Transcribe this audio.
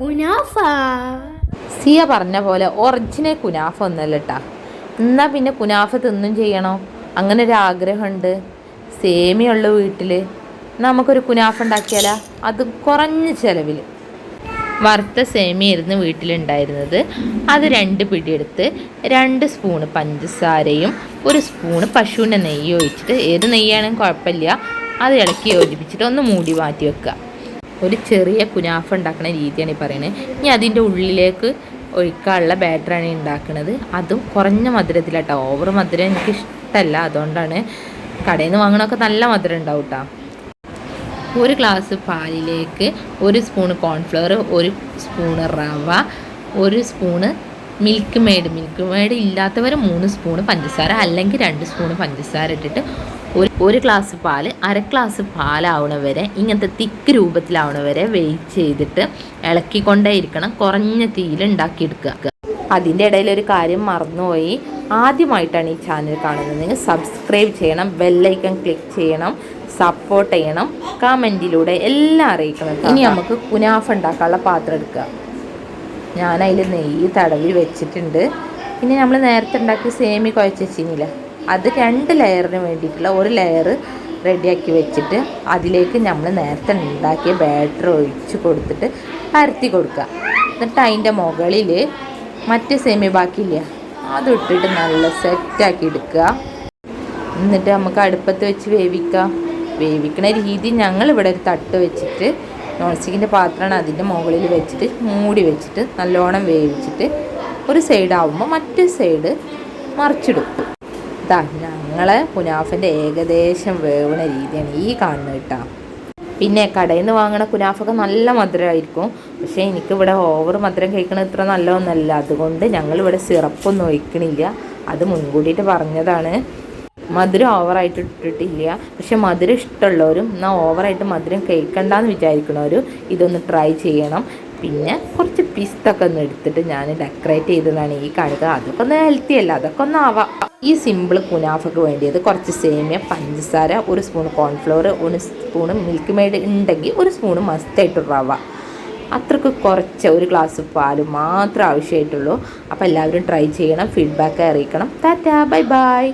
കുനാഫ. സിയ പറഞ്ഞ പോലെ ഒറിജിനൽ കുനാഫ ഒന്നല്ല കേട്ടാ എന്നാ പിന്നെ കുനാഫ തിന്നും ചെയ്യണോ? അങ്ങനെ ഒരു ആഗ്രഹമുണ്ട്. സേമിയുള്ള വീട്ടിൽ നമുക്കൊരു കുനാഫ ഉണ്ടാക്കിയാലാ? അത് കുറഞ്ഞ ചിലവിൽ വറുത്ത സേമിയായിരുന്നു വീട്ടിലുണ്ടായിരുന്നത്. അത് രണ്ട് പിടിയെടുത്ത് രണ്ട് സ്പൂണ് പഞ്ചസാരയും ഒരു സ്പൂണ് പശുവിന്റെ നെയ്യ് ഒഴിച്ചിട്ട് ഏത് നെയ്യാണെങ്കിലും കുഴപ്പമില്ല. അത് ഇളക്കി യോജിപ്പിച്ചിട്ട് ഒന്ന് മൂടി മാറ്റി വെക്കുക. ഒരു ചെറിയ കുനാഫ ഉണ്ടാക്കുന്ന രീതിയാണ് ഈ പറയുന്നത് ഇനി അതിന്റെ ഉള്ളിലേക്ക് ഒഴിക്കാനുള്ള ബാറ്ററാണ് ഉണ്ടാക്കുന്നത് അതും കുറഞ്ഞ മധുരത്തിലാട്ടോ. ഓവർ മധുരം എനിക്ക് ഇഷ്ടമല്ല അതുകൊണ്ടാണ് കടയിൽ നിന്ന് വാങ്ങണമൊക്കെ നല്ല മധുരം ഉണ്ടാവും കേട്ടോ ഒരു ഗ്ലാസ് പാലിലേക്ക് ഒരു സ്പൂണ് കോൺഫ്ലവർ ഒരു സ്പൂണ് റവ ഒരു spoon Milkmaid Milkmaid ഇല്ലാത്തവർ മൂന്ന് സ്പൂണ് പഞ്ചസാര അല്ലെങ്കിൽ രണ്ട് സ്പൂണ് പഞ്ചസാര ഇട്ടിട്ട് ഒരു ഒരു ഗ്ലാസ് പാൽ അര ഗ്ലാസ് പാലാവണ വരെ ഇങ്ങനത്തെ തിക്ക് രൂപത്തിലാവണ വരെ വെയിറ്റ് ചെയ്തിട്ട് ഇളക്കിക്കൊണ്ടേ ഇരിക്കണം കുറഞ്ഞ തീയിൽ ഉണ്ടാക്കിയെടുക്കുക. അതിന്റെ ഇടയിൽ ഒരു കാര്യം മറന്നുപോയി. ആദ്യമായിട്ടാണ് ഈ ചാനൽ കാണുന്നത്. നിങ്ങൾ സബ്സ്ക്രൈബ് ചെയ്യണം ബെല്ലൈക്കൺ ക്ലിക്ക് ചെയ്യണം സപ്പോർട്ട് ചെയ്യണം. കമന്റിലൂടെ എല്ലാം അറിയിക്കണം ഇനി നമുക്ക് കുനാഫ ഉണ്ടാക്കാനുള്ള പാത്രം എടുക്കുക. ഞാൻ നെയ്യ് തടവി വെച്ചിട്ടുണ്ട്. പിന്നെ നമ്മൾ നേരത്തെ ഉണ്ടാക്കി സേമി കുഴച്ച് വെച്ചിരുന്നില്ല? അത് രണ്ട് ലെയറിന് വേണ്ടിയിട്ടുള്ള ഒരു ലെയർ റെഡിയാക്കി വെച്ചിട്ട് അതിലേക്ക് നമ്മൾ നേരത്തെ ഉണ്ടാക്കിയ ബാറ്റർ ഒഴിച്ച് കൊടുത്തിട്ട് പരത്തി കൊടുക്കുക. എന്നിട്ട് അതിന്റെ മുകളിൽ മറ്റേ സെമി ബാക്കിയില്ല അത് ഇട്ടിട്ട് നല്ല സെറ്റാക്കി എടുക്കുക. എന്നിട്ട് നമുക്ക് അടുപ്പത്ത് വെച്ച് വേവിക്കാം വേവിക്കുന്ന രീതി ഞങ്ങൾ ഇവിടെ ഒരു തട്ട് വെച്ചിട്ട് നോൺ സ്റ്റിക്കിന്റെ പാത്രമാണ് അതിന്റെ മുകളിൽ വെച്ചിട്ട് മൂടി വെച്ചിട്ട് നല്ലോണം വേവിച്ചിട്ട് ഒരു സൈഡ് ആവുമ്പോൾ മറ്റേ സൈഡ് മറിച്ചിടും. ഇതാ ഞങ്ങളെ കുനാഫന്റെ ഏകദേശം വേവണ രീതിയാണ് ഈ കാണുന്നത് കേട്ടോ. പിന്നെ കടയിൽ നിന്ന് വാങ്ങണ കുനാഫൊക്കെ നല്ല മധുരമായിരിക്കും പക്ഷേ എനിക്കിവിടെ ഓവർ മധുരം കഴിക്കണത് ഇത്ര നല്ലതൊന്നല്ല. അതുകൊണ്ട് ഞങ്ങളിവിടെ സിറപ്പൊന്നും ഒഴിക്കണില്ല. അത് മുൻകൂട്ടിയിട്ട് പറഞ്ഞതാണ്. മധുരം ഓവറായിട്ട് ഇട്ടിട്ടില്ല പക്ഷെ മധുരം ഇഷ്ടമുള്ളവരും എന്നാൽ ഓവറായിട്ട് മധുരം കഴിക്കണ്ടെന്ന് വിചാരിക്കണവരും ഇതൊന്ന് ട്രൈ ചെയ്യണം. പിന്നെ കുറച്ച് പിസ്തൊക്കെ ഒന്ന് എടുത്തിട്ട് ഞാൻ ഡെക്കറേറ്റ് ചെയ്തതാണ് ഈ കാണുക അതൊക്കെ ഒന്ന് ഹെൽത്തി അല്ല അതൊക്കെ ഒന്ന് ആവാം. ഈ സിമ്പിൾ കുനാഫക്ക് വേണ്ടിയത് കുറച്ച് സേമിയ പഞ്ചസാര ഒരു സ്പൂൺ കോൺഫ്ലവർ ഒരു സ്പൂൺ മിൽക്ക് മെയ്ഡ് ഉണ്ടെങ്കിൽ ഒരു സ്പൂൺ മസ്റ്റായിട്ട് റവ അത്രയ്ക്ക് കുറച്ച് ഒരു ഗ്ലാസ് പാൽ മാത്രം ആവശ്യമായിട്ടുള്ളൂ. അപ്പോൾ എല്ലാവരും ട്രൈ ചെയ്യണം ഫീഡ്ബാക്ക് അറിയിക്കണം. Tata bye bye